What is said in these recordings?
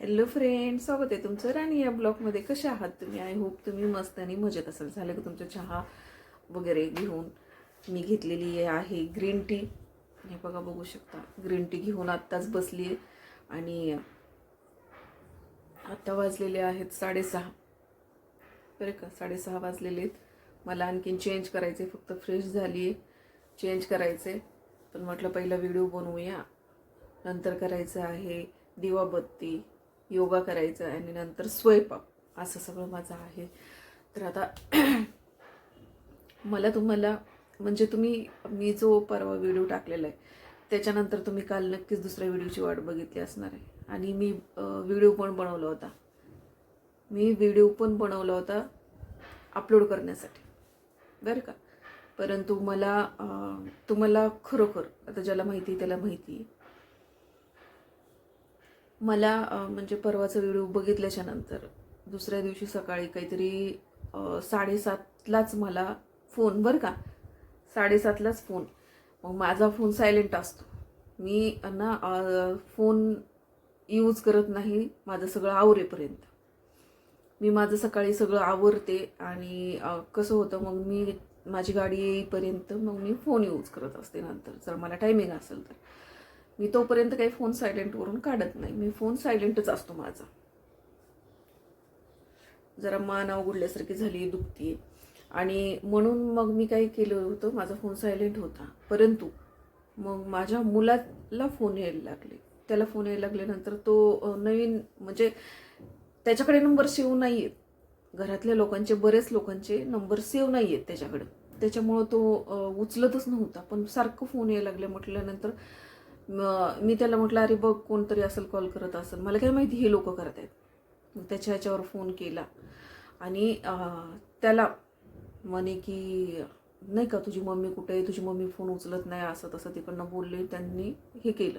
Hello friend स्वागत आहे तुमचं राणी या ब्लॉगमध्ये कसे आहात तुम्ही? आय होप तुम्ही मस्त आणि मजेत असाल. झालं की तुमचं चहा वगैरे घेऊन? मी घेतलेली आहे ग्रीन टी हे बघा बघू शकता. ग्रीन टी घेऊन आत्ताच बसली आहे. आणि आत्ता वाजलेले आहेत साडेसहा. बरं का? साडेसहा वाजलेले आहेत. मला आणखीन चेंज करायचे फक्त फ्रेश झाली आहे. चेंज करायचे पण म्हटलं पहिला व्हिडिओ बनवूया. नंतर करायचं आहे दिवाबत्ती. योगा करायचं आहे आणि नंतर स्वयंपाक असं सगळं माझं आहे. तर आता मला तुम्हाला म्हणजे तुम्ही मी जो परवा व्हिडिओ टाकलेला आहे त्याच्यानंतर तुम्ही काल नक्कीच दुसऱ्या व्हिडिओची वाट बघितली असणार आहे. आणि मी व्हिडिओ पण बनवला होता. मी व्हिडिओ पण बनवला होता अपलोड करण्यासाठी. बरं का? परंतु मला तुम्हाला खरोखर आता ज्याला माहिती आहे त्याला माहिती आहे. मला म्हणजे परवाचा व्हिडिओ बघितल्याच्या नंतर दुसऱ्या दिवशी सकाळी काहीतरी साडेसातलाच मला फोन बरं का? साडेसातलाच फोन. मग माझा फोन सायलेंट असतो. मी ना फोन यूज करत नाही माझं सगळं आवरेपर्यंत. मी माझं सकाळी सगळं आवरते आणि कसं होतं मग मी माझी गाडी येईपर्यंत मग मी फोन यूज करत असते नंतर. जर मला टायमिंग असेल तर. मी तोपर्यंत काही फोन सायलेंटवरून काढत नाही. मी फोन सायलेंटच असतो माझा. जरा मान अवघडल्यासारखी झाली दुखती. आणि म्हणून मग मी काय केलं होतं. माझा फोन सायलेंट होता. परंतु मग माझ्या मुलाला फोन यायला लागले. त्याला फोन यायला लागल्यानंतर तो नवीन म्हणजे त्याच्याकडे नंबर सेव्ह नाही आहेत घरातल्या लोकांचे बरेच लोकांचे नंबर सेव्ह नाही आहेत त्याच्याकडे. त्याच्यामुळं तो उचलतच नव्हता. पण सारखं फोन यायला लागले म्हटल्यानंतर मी त्याला म्हटलं अरे बघ कोणतरी असेल कॉल करत असेल. मला काय माहिती हे लोक करत आहेत. मग त्याच्या ह्याच्यावर फोन केला. आणि त्याला म्हणे की नाही का तुझी मम्मी कुठे आहे? तुझी मम्मी फोन उचलत नाही असं तसं तिकडनं बोलले त्यांनी हे केलं.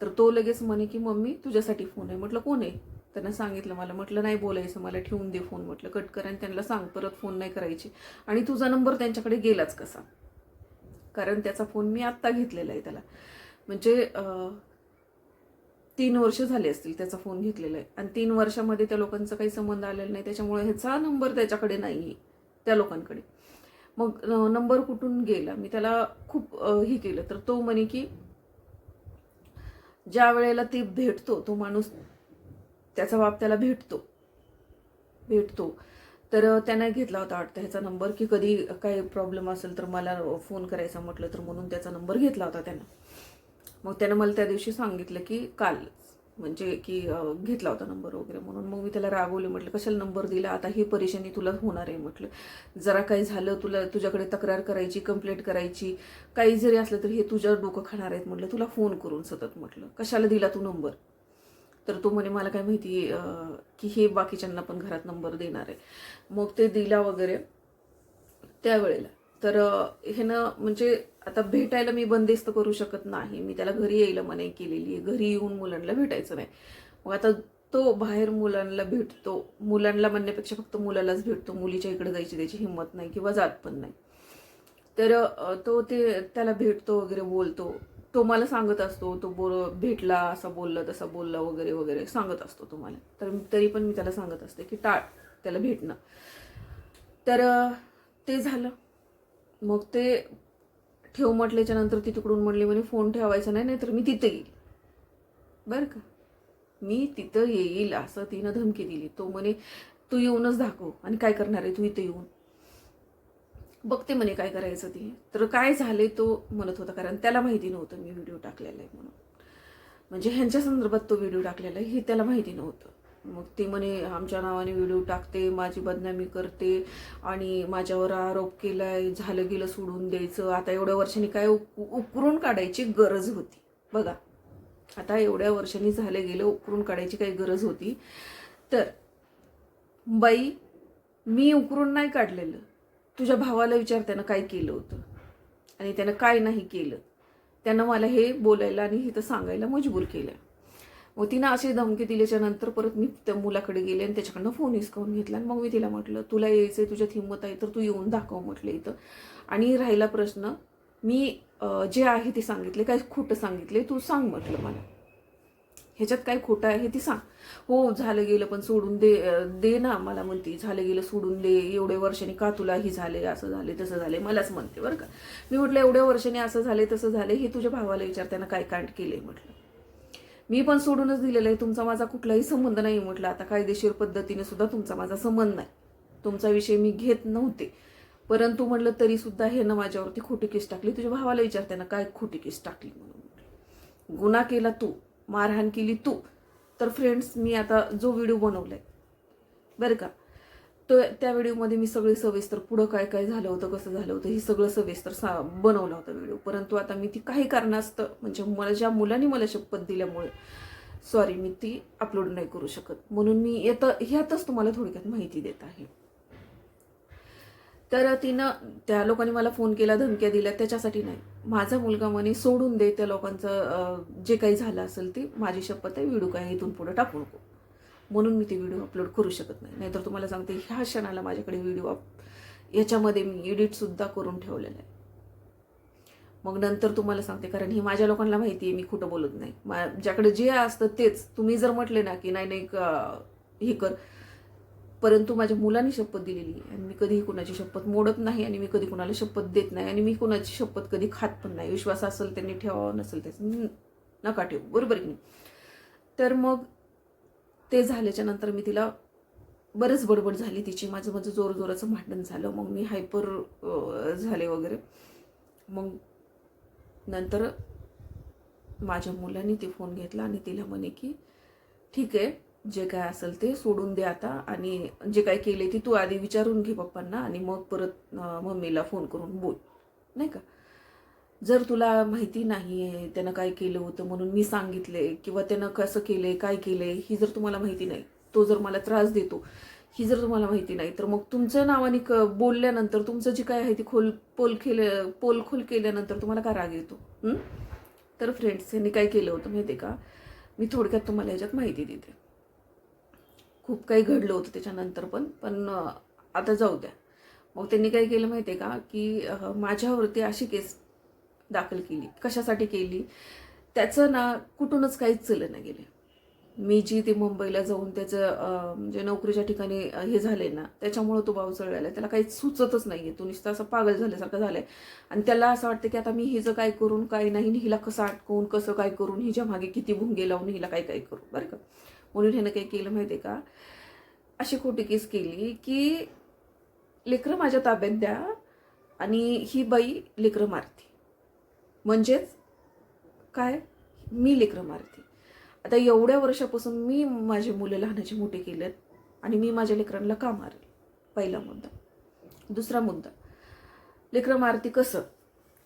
तर तो लगेच म्हणे की मम्मी तुझ्यासाठी फोन आहे. म्हटलं कोण आहे? त्यांना सांगितलं मला. म्हटलं नाही बोलायचं मला ठेवून दे फोन म्हटलं कट कर. आणि त्यांना सांग परत फोन नाही करायची. आणि तुझा नंबर त्यांच्याकडे गेलाच कसा? कारण त्याचा फोन मी आत्ता घेतलेला आहे त्याला. म्हणजे तीन वर्ष झाले असतील त्याचा फोन घेतलेला आहे. आणि तीन वर्षामध्ये त्या लोकांचा काही संबंध आलेला नाही. त्याच्यामुळे ह्याचा नंबर त्याच्याकडे नाही आहे त्या लोकांकडे. मग नंबर कुठून गेला? मी त्याला खूप हे केलं. तर तो म्हणे की ज्या वेळेला ते भेटतो तो माणूस त्याचा बाप त्याला भेटतो. भेटतो. तर त्याने घेतला होता वाटतं ह्याचा नंबर की कधी काही प्रॉब्लेम असेल तर मला फोन करायचा म्हटलं तर म्हणून त्याचा नंबर घेतला होता त्यानं. मग त्यानं मला त्या दिवशी सांगितलं की काल म्हणजे की घेतला होता नंबर वगैरे म्हणून. मग मी त्याला रागवले म्हटलं कशाला नंबर दिला? आता ही परेशानी तुला होणार आहे म्हटलं. जरा काही झालं तुला तुझ्याकडे तक्रार करायची कंप्लेंट करायची काही जरी असलं तरी हे तुझ्यावर डोकं खाणार आहेत म्हटलं. तुला फोन करून सतत म्हटलं. कशाला दिला तू नंबर? तर तो म्हणे मला काय माहिती की हे बाकीच्यांना पण घरात नंबर देणार आहे. मग ते दिला वगैरे त्यावेळेला. तर हे ना म्हणजे आता भेटायला मी बंदिस्त करू शकत नाही. मी त्याला घरी यायला मनाई केलेली आहे. घरी येऊन मुलांना भेटायचं नाही. मग आता तो बाहेर मुलांना भेटतो. मुलांना म्हणण्यापेक्षा फक्त मुलालाच भेटतो. मुलीच्या इकडे जायची त्याची हिंमत नाही किंवा जात पण नाही. तर तो ते त्याला भेटतो वगैरे बोलतो. तो मला सांगत असतो. तो बोल भेटला असा बोलला तसा बोलला वगैरे वगैरे सांगत असतो तुम्हाला तर तरी पण मी त्याला सांगत असते की टाळ त्याला भेटणं. तर ते झालं. मग ते ठेव म्हटल्याच्या नंतर ती तिकडून म्हणली म्हणे फोन ठेवायचा नाही नाहीतर मी तिथे येईल. बरं का? मी तिथं येईल असं तिनं धमकी दिली. तो म्हणे तू येऊनच दाखव. आणि काय करणार आहे? तू इथे येऊन. बघते म्हणे काय करायचं ती. तर काय झाले तो म्हणत होता कारण त्याला माहिती नव्हतं मी व्हिडिओ टाकलेला आहे म्हणून. म्हणजे ह्यांच्या संदर्भात तो व्हिडिओ टाकलेला आहे हे त्याला माहिती नव्हतं. मग ती म्हणे आमच्या नावाने व्हिडिओ टाकते माझी बदनामी करते आणि माझ्यावर आरोप केलाय झालं गेलं सोडून द्यायचं. आता एवढ्या वर्षांनी काय उक- उकरून काढायची गरज होती. बघा आता एवढ्या वर्षांनी झालं गेलं उकरून काढायची काही गरज होती. तर बाई मी उकरून नाही काढलेलं. तुझ्या भावाला विचार त्यानं काय केलं होतं? आणि त्यानं काय नाही केलं? त्यानं मला हे बोलायला आणि हे तर सांगायला मजबूर केलं. मग तिनं अशी धमकी दिल्याच्या नंतर परत मी त्या मुलाकडे गेले आणि त्याच्याकडनं फोन हिसकावून घेतला. आणि मग मी तिला म्हटलं तुला यायचं आहे तुझ्यात हिंमत आहे तर तू येऊन दाखव म्हटलं इथं. आणि राहिला प्रश्न मी जे आहे ते सांगितले काय खोटं सांगितले तू सांग म्हटलं मला. ह्याच्यात काय खोटं आहे ती सांग. हो झालं गेलं पण सोडून दे दे ना मला म्हणते. झालं गेलं सोडून दे एवढे वर्षाने का तुला ही झाले असं झाले तसं झाले मलाच म्हणते बरं का. मी म्हटलं एवढ्या वर्षाने असं झाले तसं झाले हे तुझ्या भावाला विचार त्यानं काय कांड केले म्हटलं. मी पण सोडूनच दिलेलं आहे. तुमचा माझा कुठलाही संबंध नाही म्हटलं. आता कायदेशीर पद्धतीने सुद्धा तुमचा माझा संबंध नाही. तुमचा विषय मी घेत नव्हते. परंतु म्हटलं तरी सुद्धा हे ना माझ्यावरती खोटी केस टाकली. तुझ्या भावाला विचारते ना काय खोटी केस टाकली? म्हणून गुन्हा केला तू. मारहाण केली तू. तर फ्रेंड्स मी आता जो व्हिडिओ बनवलाय. बरं का? तो त्या व्हिडिओमध्ये मी सगळे सविस्तर पुढं काय काय झालं होतं कसं झालं होतं हे सगळं सविस्तर सा बनवलं होतं व्हिडिओ. परंतु आता मी ती काही कारणास्तव म्हणजे मला ज्या मुलांनी मला शपथ दिल्यामुळे सॉरी मी ती अपलोड नाही करू शकत. म्हणून मी येतं ह्यातच तुम्हाला थोडक्यात माहिती देत आहे. तर तिनं त्या लोकांनी मला फोन केला धमक्या दिल्या त्याच्यासाठी नाही. माझा मुलगा म्हणे सोडून दे त्या लोकांचं जे काही झालं असेल ते माझी शपथ आहे व्हिडिओ काय इथून पुढे टाकू नको. म्हणून मी ते व्हिडिओ अपलोड करू शकत नाही. नाहीतर तुम्हाला सांगते ह्या क्षणाला माझ्याकडे व्हिडिओ याच्यामध्ये मी एडिटसुद्धा करून ठेवलेला आहे. मग नंतर तुम्हाला सांगते कारण ही माझ्या लोकांना माहिती आहे मी खोटं बोलत नाही. माझ्याकडे जे असतं तेच. तुम्ही जर म्हटले ना की नाही नाही हे कर. परंतु माझ्या मुलांनी शपथ दिलेली आहे. आणि मी कधीही कुणाची शपथ मोडत नाही आणि मी कधी कुणाला शपथ देत नाही आणि मी कुणाची शपथ कधी खात पण नाही. विश्वास असेल त्यांनी ठेवावा नसेल त्याचं नका ठेवू. बरोबर की नाही? तर मग ते झाल्याच्यानंतर मी तिला बरंच बडबड झाली तिची. माझं माझं जोर जोराचं भांडण झालं. मग मी हायपर झाले वगैरे. मग नंतर माझ्या मुलांनी ते फोन घेतला आणि तिला म्हणे की ठीक आहे जे काय असेल ते सोडून दे आता आणि जे काय केले ते तू आधी विचारून घे पप्पांना आणि मग परत मम्मीला फोन करून बोल. नाही का? जर तुला माहिती नाही आहे त्यानं काय केलं होतं म्हणून मी सांगितले किंवा त्यानं कसं केलंय काय केलंय ही जर तुम्हाला माहिती नाही तो जर मला त्रास देतो ही जर तुम्हाला माहिती नाही तर मग तुमच्या नावाने क बोलल्यानंतर तुमचं जे काय आहे ती खोल पोल केलं पोलखोल केल्यानंतर तुम्हाला काय राग येतो? तर फ्रेंड्स यांनी काय केलं होतं माहिती आहे का? मी थोडक्यात तुम्हाला ह्याच्यात माहिती देते. खूप काही घडलं होतं त्याच्यानंतर पण पण आता जाऊ द्या. मग त्यांनी काय केलं माहिती आहे का की माझ्यावरती अशी केस दाखल केली. कशासाठी केली? त्याचं ना कुठूनच काहीच चलं नाही गेले. मी जी ते मुंबईला जाऊन त्याचं म्हणजे नोकरीच्या ठिकाणी हे झाले ना त्याच्यामुळं तो भाऊ चढलेला त्याला काहीच सुचतच नाही आहे तो नुसतं असं पागल झाल्यासारखं झालंय. आणि त्याला असं वाटतं की आता मी हिचं काय करून काय नाही हिला कसं अटकवून कसं काय करून हिच्या मागे किती भुंगे लावून हिला काय काय करू बरं का? म्हणून ह्यानं काही केलं माहिती आहे का? अशी खोटी केस केली की लेकरं माझ्या ताब्यात द्या आणि ही बाई लेकरं मारते. म्हणजेच काय? मी लेकरं आता एवढ्या वर्षापासून मी माझे मुलं लहानाचे मोठे आहेत आणि मी माझ्या लेकरांना का मारेल? पहिला मुद्दा. दुसरा मुद्दा. लेकरं मारती कसं?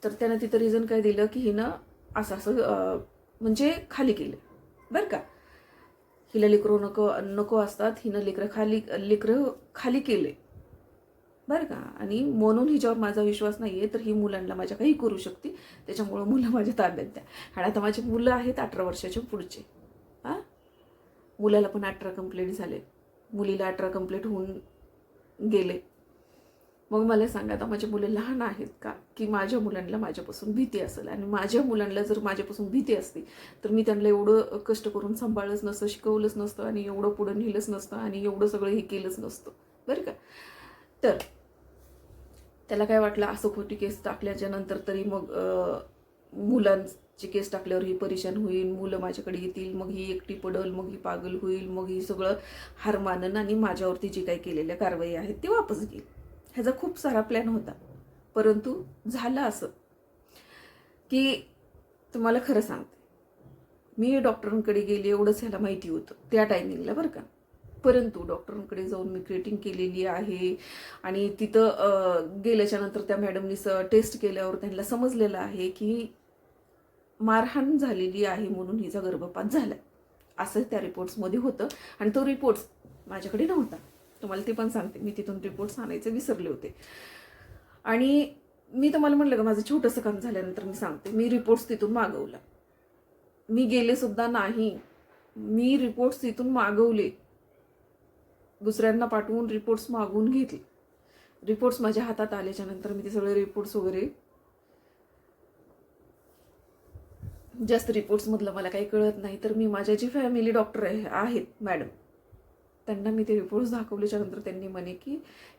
तर त्यानं तिथं रिझन काय दिलं की हिनं असं असं म्हणजे खाली केलं. बरं का? हिला लेकरं नको नको असतात. हिनं लेकरं खाली लेकरं खाली केले. बरं का? आणि म्हणून हिच्यावर माझा विश्वास नाही आहे तर ही मुलांना माझ्या काही करू शकते. त्याच्यामुळं मुलं माझ्या ताब्यात द्या. आणि आता माझी मुलं आहेत अठरा वर्षाच्या पुढचे. हां? मुलाला पण अठरा कंप्लीट झाले. मुलीला अठरा कंप्लीट होऊन गेले. मग मला सांगा आता माझे मुलं लहान आहेत का? की माझ्या मुलांना माझ्यापासून भीती असेल? आणि माझ्या मुलांना जर माझ्यापासून भीती असती तर मी त्यांना एवढं कष्ट करून सांभाळलंच नसतं शिकवलंच नसतं आणि एवढं पुढं नेलंच नसतं आणि एवढं सगळं हे केलंच नसतं. बरं का? तर. त्याला काय वाटलं असं खोटी केस टाकल्याच्या नंतर तरी मग मुलांची केस टाकल्यावर ही परेशान होईल मुलं माझ्याकडे येतील मग ही एकटी पडल मग ही पागल होईल मग ही सगळं हार मानन आणि माझ्यावरती जी काही केलेल्या कारवाई आहेत ती वापस घेईल. ह्याचा खूप सारा प्लॅन होता. परंतु झालं असं की तुम्हाला खरं सांगते. मी डॉक्टरांकडे गेले एवढंच ह्याला माहिती होतं. त्या टायमिंगला बरं का. परंतु डॉक्टरांकडे जाऊन मी क्रिएटिंग केलेली आहे. आणि तिथं गेल्याच्यानंतर गेल्याच्यानंतर त्या मॅडमनी स टेस्ट केल्यावर त्यांना समजलेलं आहे की मारहाण झालेली आहे म्हणून हिचा गर्भपात झाला असं त्या रिपोर्ट्समध्ये होतं. आणि तो रिपोर्ट्स माझ्याकडे नव्हता. तुम्हाला ते पण सांगते. मी तिथून रिपोर्ट्स आणायचे विसरले होते. आणि मी तुम्हाला म्हटलं का माझं छोटंसं काम झाल्यानंतर मी सांगते. मी रिपोर्ट्स तिथून मागवला. मी गेले सुद्धा नाही. मी रिपोर्ट्स तिथून मागवले. दुसऱ्यांना पाठवून रिपोर्ट्स मागवून घेतले. रिपोर्ट्स माझ्या हातात आल्याच्यानंतर मी ते सगळे रिपोर्ट्स वगैरे जास्त रिपोर्ट्समधलं मला काही कळत नाही. तर मी माझ्या जे फॅमिली डॉक्टर आहे आहेत मॅडम त्यांना मी ते रिपोर्ट्स दाखवल्याच्या नंतर त्यांनी म्हणे की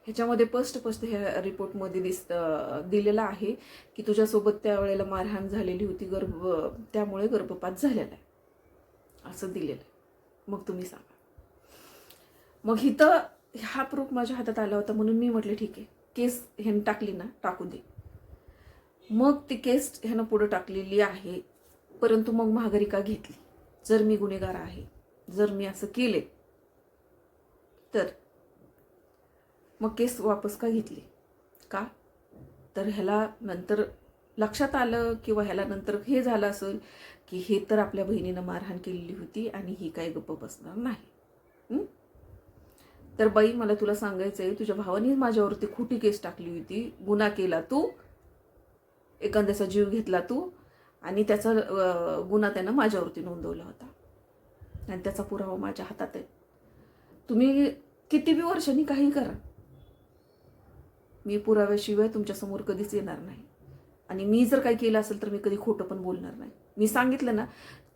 ह्याच्यामध्ये स्पष्ट फस्ट ह्या रिपोर्टमध्ये दिस दिलेलं आहे की तुझ्यासोबत त्यावेळेला मारहाण झालेली होती गर्भ त्यामुळे गर्भपात झालेला आहे. असं दिलेलं आहे. मग तुम्ही सांगा. मग इथं हा प्रूफ माझ्या हातात आला होता म्हणून मी म्हटले ठीक आहे. केस ह्यानं टाकली ना टाकू दे. मग ती केस ह्यानं पुढं टाकलेली आहे. परंतु मग महागारी का घेतली? जर मी गुन्हेगार आहे जर मी असं केले तर? मग केस वापस का घेतली? का? तर ह्याला नंतर लक्षात आलं किंवा ह्याला नंतर हे झालं असेल की हे तर आपल्या बहिणीनं मारहाण केलेली होती आणि ही काही गप्प बसणार नाही. तर बाई मला तुला सांगायचं आहे तुझ्या भावाने माझ्यावरती खोटी केस टाकली होती. गुन्हा केला तू. एखाद्याचा जीव घेतला तू. आणि त्याचा गुन्हा त्यानं माझ्यावरती नोंदवला होता. आणि त्याचा पुरावा माझ्या हातात आहे. तुम्ही किती बी वर्षांनी काही करा. मी पुराव्याशिवाय तुमच्यासमोर कधीच येणार नाही. आणि मी जर काही केलं असेल तर मी कधी खोटं पण बोलणार नाही. मी सांगितलं ना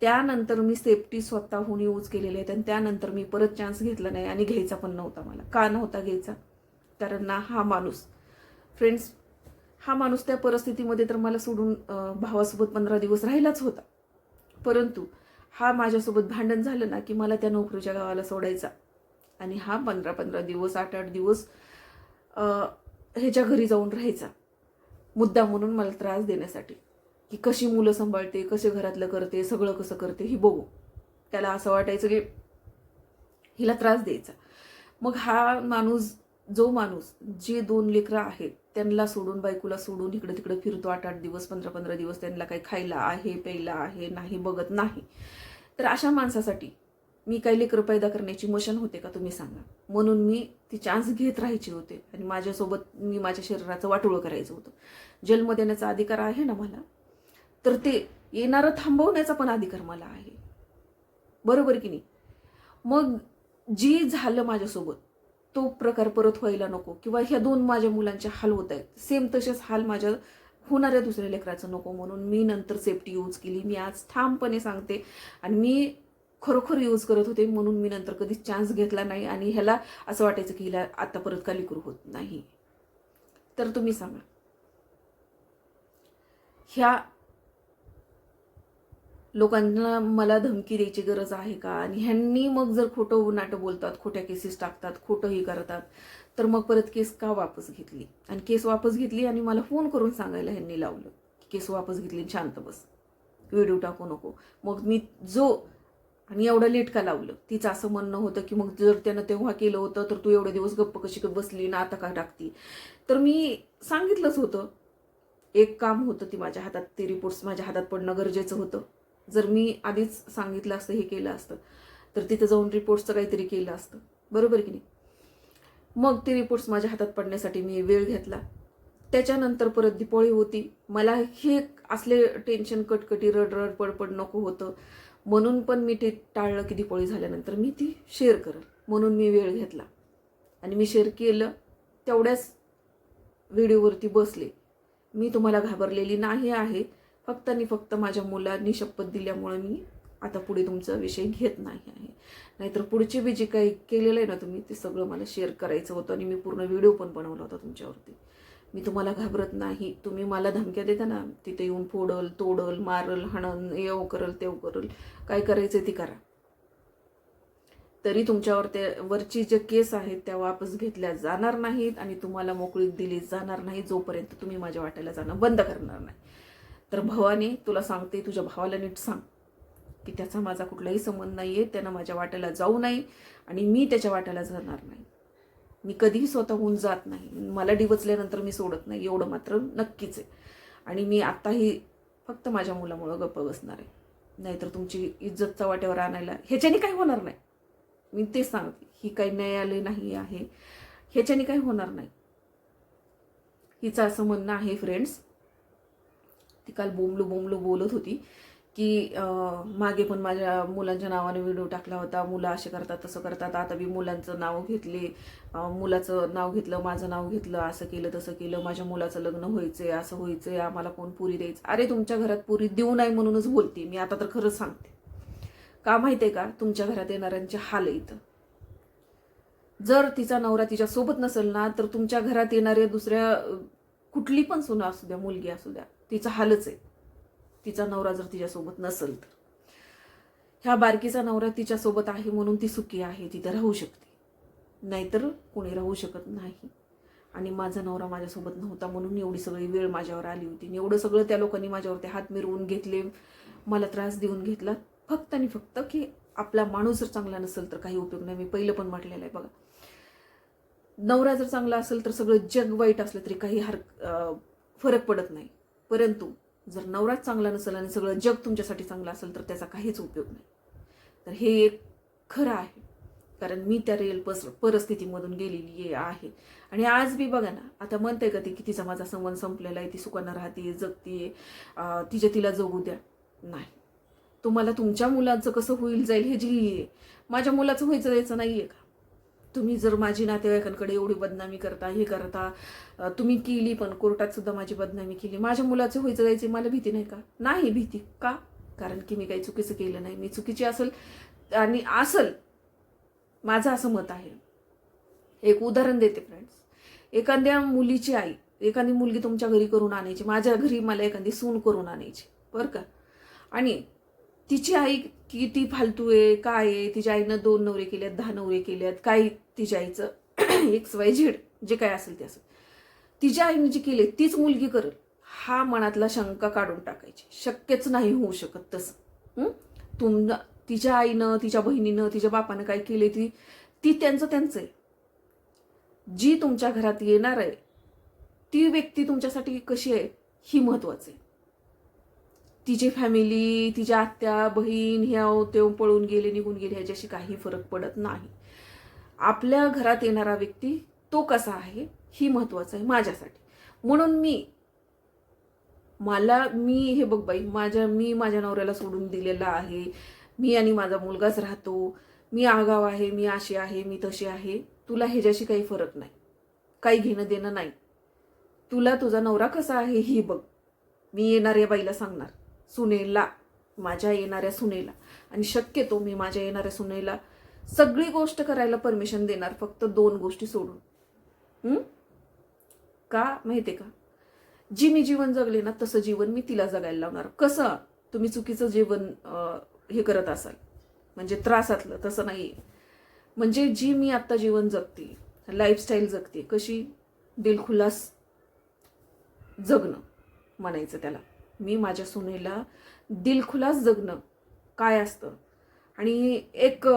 त्यानंतर मी सेफ्टी स्वतःहून यूज केलेली आहेत आणि त्यानंतर मी परत चान्स घेतला नाही आणि घ्यायचा पण नव्हता मला. का नव्हता घ्यायचा? कारण ना हा माणूस. फ्रेंड्स हा माणूस त्या परिस्थितीमध्ये तर मला सोडून भावासोबत पंधरा दिवस राहिलाच होता. परंतु हा माझ्यासोबत भांडण झालं ना की मला त्या नोकरीच्या गावाला सोडायचा. आणि हा पंधरा पंधरा दिवस आठ आठ दिवस ह्याच्या घरी जाऊन राहायचा. मुद्दा म्हणून मला त्रास देण्यासाठी. की कशी मुलं सांभाळते कसे घरातलं करते सगळं कसं करते ही बघू. त्याला असं वाटायचं की हिला त्रास द्यायचा. मग हा माणूस जो माणूस जे दोन लेकरं आहेत त्यांना सोडून बायकोला सोडून इकडं तिकडं फिरतो आठ आठ दिवस पंधरा पंधरा दिवस त्यांना काही खायला आहे प्यायला आहे नाही बघत नाही. तर अशा माणसासाठी मी काही लेकरं पैदा करण्याची मशन होते का तुम्ही सांगा. म्हणून मी ती चान्स घेत राहायची होते आणि माझ्यासोबत मी माझ्या शरीराचं वाटोळं करायचं होतं. जन्म देण्याचा अधिकार आहे ना मला? तर ते येणारं थांबवण्याचा पण अधिकार मला आहे. बरोबर की नाही? मग जी झालं माझ्यासोबत तो प्रकार परत व्हायला नको किंवा ह्या दोन माझ्या मुलांचे हाल होत आहेत. सेम तसेच हाल माझ्या होणाऱ्या दुसऱ्या लेकराचं नको म्हणून मी नंतर सेफ्टी यूज केली. मी आज ठामपणे सांगते आणि मी खरोखर यूज करत होते म्हणून मी नंतर कधीच चान्स घेतला नाही आणि ह्याला असं वाटायचं की हिला आता परत का लिकरू होत नाही. तर तुम्ही सांगा. ह्या लोकांना मला धमकी द्यायची गरज आहे का? आणि ह्यांनी मग जर खोटं नाटं बोलतात खोट्या केसेस टाकतात खोटंही करतात तर मग परत केस का वापस घेतली? आणि केस वापस घेतली आणि मला फोन करून सांगायला ह्यांनी लावलं की केस वापस घेतली शांत बस. व्हिडिओ टाकू नको. मग मी जो आणि एवढं लेट का लावलं? तिचं असं म्हणणं होतं की मग जर त्यानं तेव्हा केलं होतं तर तू एवढे दिवस गप्प कशी बसली ना आता का टाकती? तर मी सांगितलंच होतं. एक काम होतं ती माझ्या हातात ते रिपोर्ट्स माझ्या हातात पडणं गरजेचं होतं. जर मी आधीच सांगितलं असतं हे केलं असतं तर तिथं जाऊन रिपोर्ट्सचं काहीतरी केलं असतं. बरोबर की नाही? मग ते रिपोर्ट्स माझ्या हातात पडण्यासाठी मी वेळ घेतला. त्याच्यानंतर परत दिपोळी होती. मला हे असले टेन्शन कटकटी रड रड पडपड नको होतं. म्हणून पण मी ते टाळलं की दिपोळी झाल्यानंतर मी ती शेअर करेल म्हणून मी वेळ घेतला. आणि मी शेअर केलं तेवढ्याच व्हिडिओवरती बसले. मी तुम्हाला घाबरलेली नाही आहे. फक्त आणि फक्त माझ्या मुलांनी शपथ दिल्यामुळे मी आता पुढे तुमचा विषय घेत नाही आहे. नाहीतर पुढचे बी जे काही केलेलं आहे ना तुम्ही ते सगळं मला शेअर करायचं होतं आणि मी पूर्ण व्हिडिओ पण बनवला होता तुमच्यावरती. मी तुम्हाला घाबरत नाही. तुम्ही मला धमक्या देता ना तिथे येऊन फोडल तोडल मारल हाणल येऊ करल तेव करल काय करायचं ती करा. तरी तुमच्यावर ते वरची जे केस आहेत त्या वापस घेतल्या जाणार नाहीत आणि तुम्हाला मोकळीक दिली जाणार नाही जोपर्यंत तुम्ही माझ्या वाट्याला जाणं बंद करणार नाही. तर भावाने तुला सांगते तुझ्या भावाला नीट सांग की त्याचा माझा कुठलाही संबंध नाही आहे त्यानं माझ्या वाट्याला जाऊ नाही आणि मी त्याच्या वाट्याला जाणार नाही. मी कधीही स्वतःहून जात नाही. मला डिवचल्यानंतर मी सोडत नाही. एवढं मात्र नक्कीच आहे. आणि मी आत्ताही फक्त माझ्या मुलामुळं गप्प बसणार आहे. नाहीतर तुमची इज्जतचा वाट्यावर आणायला ह्याच्याने काही होणार नाही. मी तेच सांगते. ही काही न्यायालय नाही आहे. ह्याच्याने काही होणार नाही. हिचं असं म्हणणं आहे फ्रेंड्स ती काल बोंबलो बोंबलो बोलत होती. की मागे पण माझ्या मुलांच्या नावाने व्हिडिओ टाकला होता. मुलं असे करतात तसं करतात. आता मी मुलांचं नाव घेतले. मुलाचं नाव घेतलं माझं नाव घेतलं असं केलं तसं केलं. माझ्या मुलाचं लग्न व्हायचंय असं व्हायचंय. आम्हाला कोण पुरी द्यायचं? अरे तुमच्या घरात पुरी देऊ नाही म्हणूनच बोलते. मी आता तर खरंच सांगते. का माहिती आहे का? तुमच्या घरात येणाऱ्यांचे हाल इथं. जर तिचा नवरा तिच्या सोबत नसेल ना तर तुमच्या घरात येणाऱ्या दुसऱ्या कुठली पण सुना असू द्या मुलगी असू द्या तिचा हालच आहे. तिचा नवरा जर तिच्यासोबत नसेल तर. ह्या बारकीचा नवरा तिच्यासोबत आहे म्हणून ती सुखी आहे तिथं राहू शकते. नाहीतर कोणी राहू शकत नाही. आणि माझा नवरा माझ्यासोबत नव्हता म्हणून एवढी सगळी वेळ माझ्यावर आली होती. आणि एवढं सगळं त्या लोकांनी माझ्यावरती हात मिरवून घेतले मला त्रास देऊन घेतला. फक्त आणि फक्त की आपला माणूस जर चांगला नसेल तर काही उपयोग नाही. मी पहिलं पण म्हटलेलं आहे बघा. नवरा जर चांगला असेल तर सगळं जग वाईट असलं तरी काही हर फरक पडत नाही. परंतु जर नवराच चांगला नसेल आणि सगळं जग तुमच्यासाठी चांगलं असेल तर त्याचा काहीच उपयोग नाही. तर हे एक खरं आहे. कारण मी त्या रेल पस परिस्थितीमधून गेलेली आहे. आणि आज बी बघा ना आता म्हणते का ती की तिचा माझा संबंध संपलेला आहे ती सुखानं राहते जगते तिच्या तिला जगू द्या. नाही. तुम्हाला तुमच्या मुलाचं कसं होईल जाईल हे जी माझ्या मुलाचं व्हायचं द्यायचं नाही आहे का? तुम्ही जर माझी नातेवाईकांकडे एवढी बदनामी करता हे करता तुम्ही केली पण कोर्टात सुद्धा माझी बदनामी केली. माझ्या मुलाचं व्हायचं जायची मला भीती नाही का? नाही भीती. का? कारण की मी काही चुकीचं केलं नाही. मी चुकीची असेल आणि असल माझं असं मत आहे. एक उदाहरण देते फ्रेंड्स एखाद्या मुलीची आई एखादी मुलगी तुमच्या घरी करून आणायची. माझ्या घरी मला एखादी सून करून आणायची. बरं का? आणि तिची आई किती फालतू आहे काय आहे? तिच्या आईनं दोन नवरे केल्यात दहा नवरे केल्यात काय तिच्या आईचं? एक्स वाय झेड जे काय असेल ते असेल. तिच्या आईने जे केले तीच मुलगी करेल. हा मनातला शंका काढून टाकायची. शक्यच नाही होऊ शकत तसं. तुम तिच्या आईनं तिच्या बहिणीनं तिच्या बापानं काय केले ती ती त्यांचं त्यांचं आहे. जी तुमच्या घरात येणार आहे ती व्यक्ती तुमच्यासाठी कशी आहे ही महत्वाचं आहे. तिची फॅमिली तिच्या आत्या बहीण ह्या हो, ते हो पळून गेले निघून गेले ह्याच्याशी काही फरक पडत नाही. आपल्या घरात येणारा व्यक्ती तो कसा आहे ही महत्वाचं आहे माझ्यासाठी. म्हणून मी मला मी हे बघ बाई माझ्या मी माझ्या नवऱ्याला सोडून दिलेला आहे. मी आणि माझा मुलगाच राहतो. मी आगाव आहे मी अशी आहे मी तशी आहे. तुला ह्याच्याशी काही फरक नाही. काही घेणं देणं नाही. तुला तुझा नवरा कसा आहे ही बघ. मी येणाऱ्या बाईला सांगणार. सुनेला माझ्या येणाऱ्या सुनेला. आणि शक्यतो मी माझ्या येणाऱ्या सुनेला सगळी गोष्ट करायला परमिशन देणार फक्त दोन गोष्टी सोडून. का? माहिती का? जी मी जीवन जगले ना तसं जीवन मी तिला जगायला लावणार. कसं? तुम्ही चुकीचं जीवन हे करत असाल. म्हणजे त्रासातलं तसं नाही म्हणजे जी मी आत्ता जीवन जगते लाईफस्टाईल जगते कशी? दिलखुलास जगणं म्हणायचं त्याला. मी माझ्या सुनेला दिलखुलास जगणं. काय असतं? आणि एक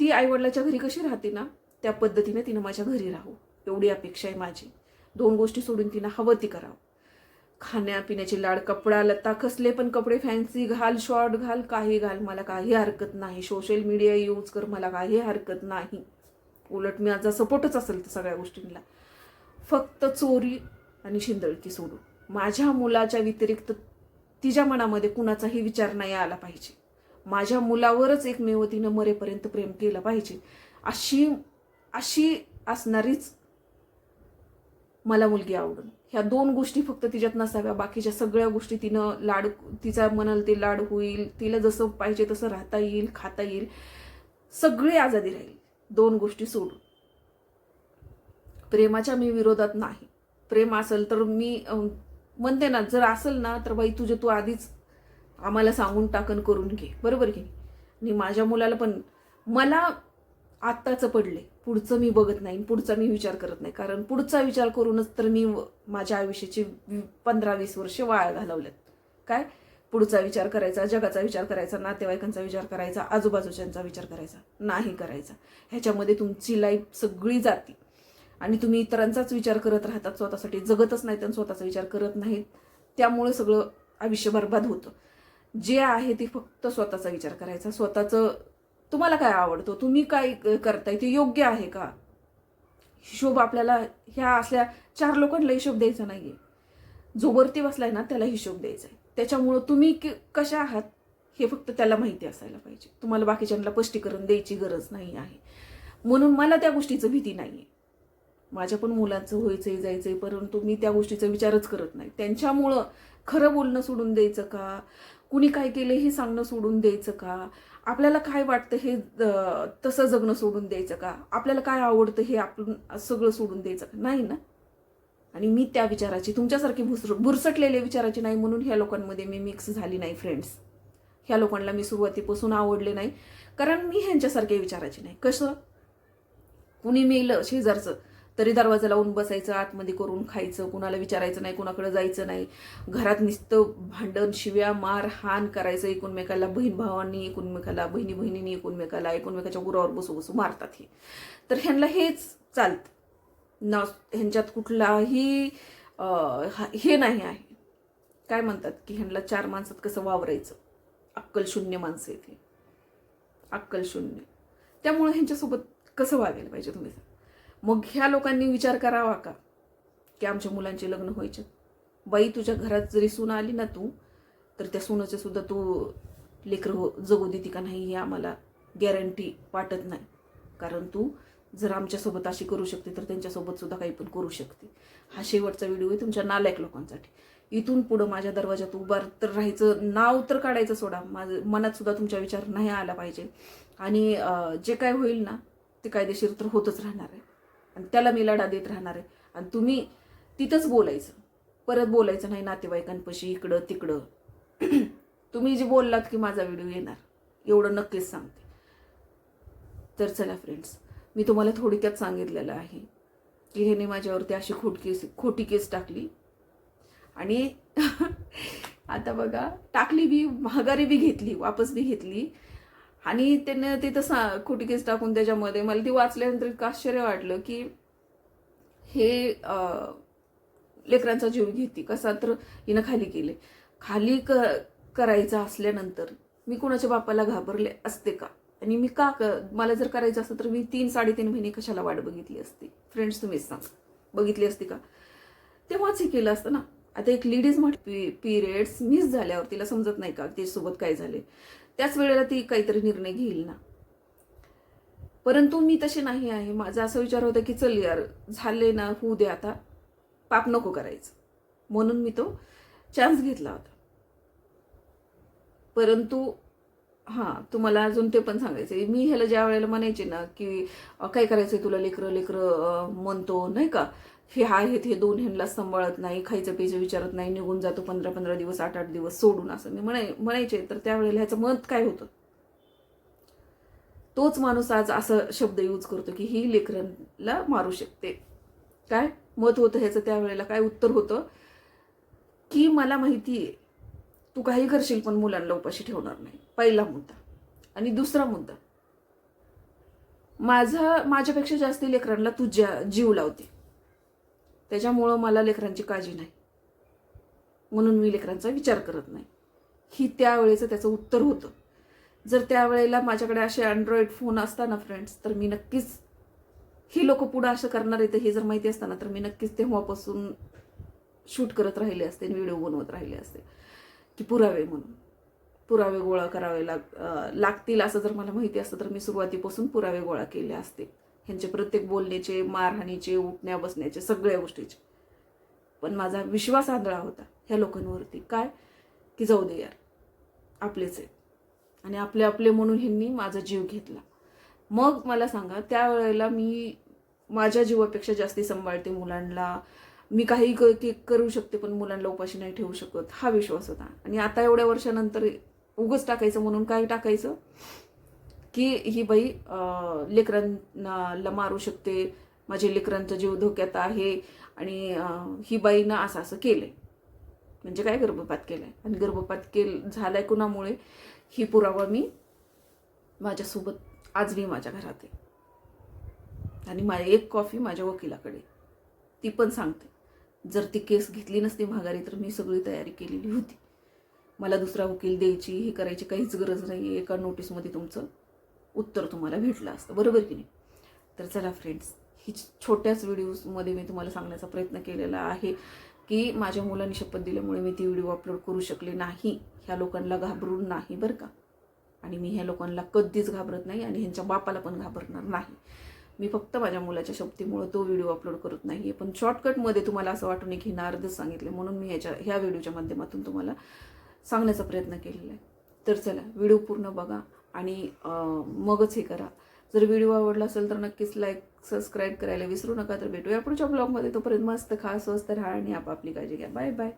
ती आईवडिलाच्या घरी कशी राहते ना त्या पद्धतीने तिनं माझ्या घरी राहू एवढी अपेक्षा आहे माझी. दोन गोष्टी सोडून तिनं हवं ती करावं. खाण्यापिण्याची लाड कपडा लत्ता कसले पण कपडे फॅन्सी घाल शॉर्ट घाल काही घाल मला काही हरकत नाही. सोशल मीडिया यूज कर मला काही हरकत नाही. उलट मी माझा सपोर्टच असेल तर सगळ्या गोष्टींना. फक्त चोरी आणि शिंदळकी सोडू माझ्या मुलाच्या व्यतिरिक्त तिच्या मनामध्ये कुणाचाही विचार नाही आला पाहिजे. माझ्या मुलावरच एकमेव तिनं मरेपर्यंत प्रेम केलं पाहिजे. अशी अशी असणारीच मला मुलगी आवडून. ह्या दोन गोष्टी फक्त तिच्यात नसाव्या बाकीच्या सगळ्या गोष्टी तिनं लाड तिचा म्हणाल ते लाड होईल तिला जसं पाहिजे तसं राहता येईल खाता येईल सगळी आजादी राहील. दोन गोष्टी सोडून. प्रेमाच्या मी विरोधात नाही. प्रेम असेल तर मी म्हणते ना जर असेल ना तर बाई तुझे तू आधीच आम्हाला सांगून टाकन करून घे. बरोबर की आणि माझ्या मुलाला पण मला आत्ताचं पडले. पुढचं मी बघत नाही पुढचा मी विचार करत नाही. कारण पुढचा विचार करूनच तर मी माझ्या आयुष्याची पंधरा वीस वर्ष वाया घालवल्यात. काय? पुढचा विचार करायचा जगाचा विचार करायचा नातेवाईकांचा विचार करायचा आजूबाजूच्यांचा विचार करायचा नाही करायचा. ह्याच्यामध्ये तुमची लाईफ सगळी जाते. आणि तुम्ही इतरांचाच विचार करत राहतात स्वतःसाठी जगतच नाहीत आणि स्वतःचा विचार करत नाहीत. त्यामुळे सगळं आयुष्य बरबाद होतं. जे आहे ते फक्त स्वतःचा विचार करायचा. स्वतःचं तुम्हाला काय आवडतं? तुम्ही काय करताय? ते योग्य आहे का? हिशोब आपल्याला ह्या असल्या चार लोकांना हिशोब द्यायचा नाही आहे जो वरती बसलाय ना त्याला हिशोब द्यायचा आहे त्याच्यामुळं तुम्ही कशा आहात हे फक्त त्याला माहिती असायला पाहिजे. तुम्हाला बाकीच्यांना स्पष्टीकरण द्यायची गरज नाही आहे. म्हणून मला त्या गोष्टीचं भीती नाही आहे माझ्या पण मुलांचं व्हायचंय जायचंय परंतु मी त्या गोष्टीचा विचारच करत नाही. त्यांच्यामुळं खरं बोलणं सोडून द्यायचं का? कुणी काय केलं हे सांगणं सोडून द्यायचं का? आपल्याला काय वाटतं हे तसं जगणं सोडून द्यायचं का? आपल्याला काय आवडतं हे आपण सगळं सोडून द्यायचं का? नाही ना? आणि मी त्या विचाराची तुमच्यासारखी भुसर भुरसटलेल्या विचाराची नाही म्हणून ह्या लोकांमध्ये मी मिक्स झाली नाही फ्रेंड्स ह्या लोकांना मी सुरुवातीपासून आवडले नाही. कारण मी ह्यांच्यासारख्या विचाराची नाही. कसं? कुणी मेलं शेजारचं तरी दरवाजा लावून बसायचं आतमध्ये करून खायचं कुणाला विचारायचं नाही कुणाकडे जायचं नाही. घरात नुसतं भांडण शिव्या मार हान करायचं एकूणमेकाला बहीण भावांनी एकूणमेकाला बहिणी बहिणींनी एकूणमेकाला एकूणमेकाच्या गुरावर बसू बसू मारतात हे. तर ह्यांना हेच चालतं. ना ह्यांच्यात कुठलाही हा- हे नाही आहे. काय म्हणतात की ह्यांना चार माणसात कसं वावरायचं? अक्कल शून्य माणसं येते अक्कल शून्य. त्यामुळे ह्यांच्यासोबत कसं वागायला पाहिजे तुम्ही? मग ह्या लोकांनी विचार करावा का? की आमच्या मुलांचे लग्न व्हायचे. बाई तुझ्या घरात जरी सून आली ना तू तर त्या सुनाचे सुद्धा तू लेकर हो जगू देते का नाही हे आम्हाला गॅरंटी वाटत नाही. कारण तू जर आमच्यासोबत अशी करू शकते तर त्यांच्यासोबत सुद्धा काही पण करू शकते. हा शेवटचा व्हिडिओ आहे तुमच्या नालायक लोकांसाठी. इथून पुढं माझ्या दरवाजात उभार तर राहायचं नाव तर काढायचं सोडा. माझं मनात सुद्धा तुमच्या विचार नाही आला पाहिजे. आणि जे काय होईल ना ते कायदेशीर तर होतच राहणार आहे. आणि त्याला मी लढा देत राहणार आहे. आणि तुम्ही तिथंच बोलायचं. परत बोलायचं नाही नातेवाईकांपाशी इकडं तिकडं. तुम्ही जे बोललात की माझा व्हिडिओ येणार. एवढं नक्कीच सांगते. तर चला फ्रेंड्स मी तुम्हाला थोडक्यात सांगितलेलं आहे की ह्याने माझ्यावरती अशी खोट केस खोटी केस टाकली. आणि आता बघा टाकली बी महागारी बी घेतली वापस बी घेतली. आणि त्याने तिथं सा खोटी टाकून त्याच्यामध्ये मला ती वाचल्यानंतर इतकं आश्चर्य वाटलं की हे लेकरांचा जीव घेते. कसा तर हिनं खाली केले. खाली क करायचं असल्यानंतर मी कोणाच्या बापाला घाबरले असते का? आणि मी का मला जर करायचं असतं तर मी तीन साडेतीन महिने कशाला वाट बघितली असती? फ्रेंड्स तुम्हीच सांग. बघितली असती का? तेव्हाच हे केलं असतं ना. आता एक लेडीज म्हट पी पिरियड्स मिस झाल्यावर तिला समजत नाही का? तिच्यासोबत काय झाले? त्याच वेळेला ती काहीतरी निर्णय घेईल ना. परंतु मी तसे नाही आहे. माझा असा विचार होता की चल यार झाले ना होऊ दे आता. पाप नको करायचं. म्हणून मी तो चान्स घेतला होता. परंतु हां तुम्हाला अजून ते पण सांगायचं आहे मी ह्याला ज्या वेळेला म्हणायचे ना की काय काय करायचंय तुला? लेकरं लेकरं म्हणतो नाही का? हे आहेत हे दोन ह्यांना सांभाळत नाही खायचं प्यायचं विचारत नाही निघून जातो पंधरा पंधरा दिवस आठ आठ दिवस सोडून असं. मी म्हणाय म्हणायचे तर त्यावेळेला ह्याचं मत काय होतं? तोच माणूस आज असं शब्द यूज करतो की ही लेकरांना मारू शकते. काय? मत होतं ह्याचं त्यावेळेला. काय उत्तर होतं? की मला माहिती आहे तू काही करशील पण मुलांना उपाशी ठेवणार नाही. पहिला मुद्दा. आणि दुसरा मुद्दा. माझा माझ्यापेक्षा जास्त लेकरांना तू ज्या जीव लावते. त्याच्यामुळं मला लेकरांची काळजी नाही. म्हणून मी लेकरांचा विचार करत नाही. ही त्यावेळेचं त्याचं उत्तर होतं. जर त्यावेळेला माझ्याकडे असे अँड्रॉइड फोन असताना फ्रेंड्स तर मी नक्कीच ही लोक पुढं असं करणार आहेत हे जर माहिती असताना तर मी नक्कीच तेव्हापासून शूट करत राहिले असते व्हिडिओ बनवत राहिले असते. की पुरावे म्हणून. पुरावे गोळा करावे लाग लागतील असं जर मला माहिती असतं तर मी सुरुवातीपासून पुरावे गोळा केले असते. ह्यांचे प्रत्येक बोलण्याचे मारहाणीचे उठण्या बसण्याचे सगळ्या गोष्टीचे. पण माझा विश्वास आंधळा होता ह्या लोकांवरती. काय? की जाऊ दे यार. आपलेच आहेत. आणि आपले आपले म्हणून ह्यांनी माझा जीव घेतला. मग मला सांगा त्यावेळेला मी माझ्या जीवापेक्षा जास्ती सांभाळते मुलांना. मी काही क- करू शकते पण मुलांना उपाशी नाही ठेवू शकत. हा विश्वास होता. आणि आता एवढ्या वर्षानंतर उगच टाकायचं म्हणून काय टाकायचं? की ही बाई अं, लेकरांना मारू शकते माझ्या लेकरांचा जीव धोक्यात आहे आणि ही बाईनं असं असं केलंय. म्हणजे काय गर्भपात केलाय? आणि गर्भपात केल झालाय कुणामुळे? ही पुरावा मी माझ्यासोबत आज मी माझ्या घरात आहे. आणि माझी एक कॉफी माझ्या वकिलाकडे. ती पण सांगते जर ती केस घेतली नसती माघारी तर मी सगळी तयारी केलेली होती. मला दुसरा वकील द्यायची हे करायची काहीच गरज नाही एका नोटीसमध्ये तुमचं उत्तर तुम्हाला भेटलं असतं. बरोबर की नाही? तर चला फ्रेंड्स ही छोट्याच व्हिडिओजमध्ये मी तुम्हाला सांगण्याचा प्रयत्न केलेला आहे की माझ्या मुलांनी शपथ दिल्यामुळे मी ती व्हिडिओ अपलोड करू शकले नाही. ह्या लोकांना घाबरून नाही बरं का? आणि मी ह्या लोकांना कधीच घाबरत नाही आणि ह्यांच्या बापाला पण घाबरणार नाही. मी फक्त माझ्या मुलाच्या शक्तीमुळे तो व्हिडिओ अपलोड करत नाही आहे पण शॉर्टकटमध्ये तुम्हाला असं वाटून की हिनं अर्धच सांगितले. म्हणून मी ह्याच्या ह्या व्हिडिओच्या माध्यमातून तुम्हाला सांगण्याचा प्रयत्न केलेला आहे. तर चला व्हिडिओ पूर्ण बघा. आणि मगच हे करा. जर व्हिडिओ आवडला असेल तर नक्कीच लाईक सबस्क्राईब करायला विसरू नका. तर भेटूया पुढच्या ब्लॉगमध्ये तोपर्यंत मस्त खा स्वस्त राहा आणि आपापली काळजी घ्या. Bye bye